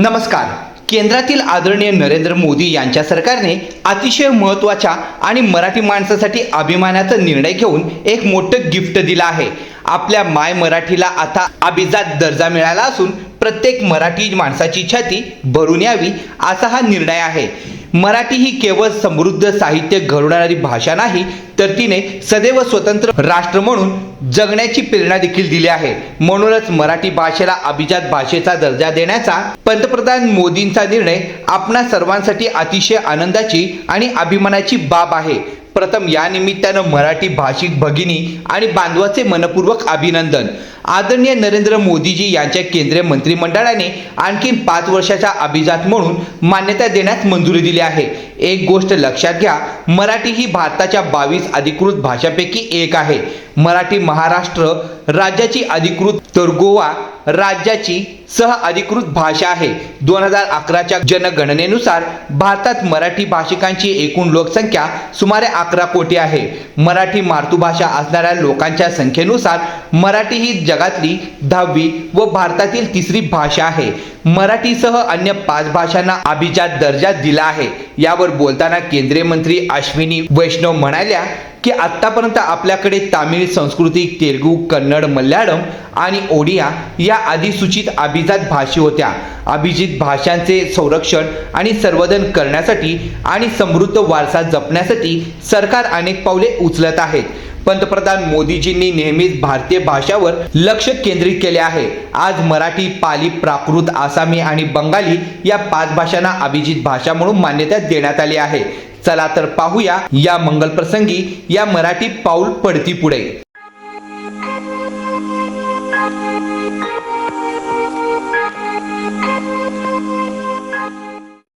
नमस्कार. केंद्रातील आदरणीय नरेंद्र मोदी यांच्या सरकारने अतिशय महत्त्वाच्या आणि मराठी माणसासाठी अभिमानाचा निर्णय घेऊन एक मोठं गिफ्ट दिलं आहे. आपल्या माय मराठीला आता अभिजात दर्जा मिळाला असून प्रत्येक मराठी माणसाची छाती भरून यावी असा हा निर्णय आहे. मराठी ही केवळ समृद्ध साहित्य घडवणारी भाषा नाही तर तिने सदैव स्वतंत्र राष्ट्र म्हणून जगण्याची प्रेरणा देखील दिली आहे. म्हणूनच मराठी भाषेला अभिजात भाषेचा दर्जा देण्याचा पंतप्रधान मोदींचा निर्णय आपणा सर्वांसाठी अतिशय आनंदाची आणि अभिमानाची बाब आहे. प्रथम या निमित्तानं मराठी भाषिक भगिनी आणि बांधवाचे मनपूर्वक अभिनंदन. आदरणीय नरेंद्र मोदीजी यांच्या केंद्रीय मंत्रिमंडळाने आणखी पाच वर्षाचा अभिजात म्हणून मान्यता देण्यास मंजुरी दिली आहे. एक गोष्ट लक्षात घ्या मराठी ही भारताच्या बावीस अधिकृत भाषापैकी एक आहे. मराठी महाराष्ट्र राज्याची अधिकृत तर गोवा राज्याची सह अधिकृत भाषा आहे. दोन हजार अकराच्या जनगणनेनुसार भारतात मराठी भाषिकांची एकूण लोकसंख्या सुमारे अकरा कोटी आहे. मराठी मातृभाषा असणाऱ्या लोकांच्या संख्येनुसार मराठी ही जगातली दहावी व भारतातील तिसरी भाषा आहे. मराठीसह अन्य पाच भाषांना अभिजात दर्जा दिला आहे. यावर बोलताना केंद्रीय मंत्री अश्विनी वैष्णव म्हणाल्या की आत्तापर्यंत आपल्याकडे तामिळ संस्कृती तेलगू कन्नड मल्याळम आणि ओडिया या अधिसूचित अभिजात भाषा होत्या. अभिजित भाषांचे संरक्षण आणि संवर्धन करण्यासाठी आणि समृद्ध वारसा जपण्यासाठी सरकार अनेक पावले उचलत आहेत. पंतप्रधान मोदीजींनी नेहमीच भारतीय भाषावर लक्ष केंद्रित केले आहे. आज मराठी पाली प्राकृत आसामी आणि बंगाली या पाच भाषांना अभिजित भाषा म्हणून मान्यता देण्यात आली आहे. चला तर पाहूया या मंगल प्रसंगी या मराठी पाऊल पडती पुढे.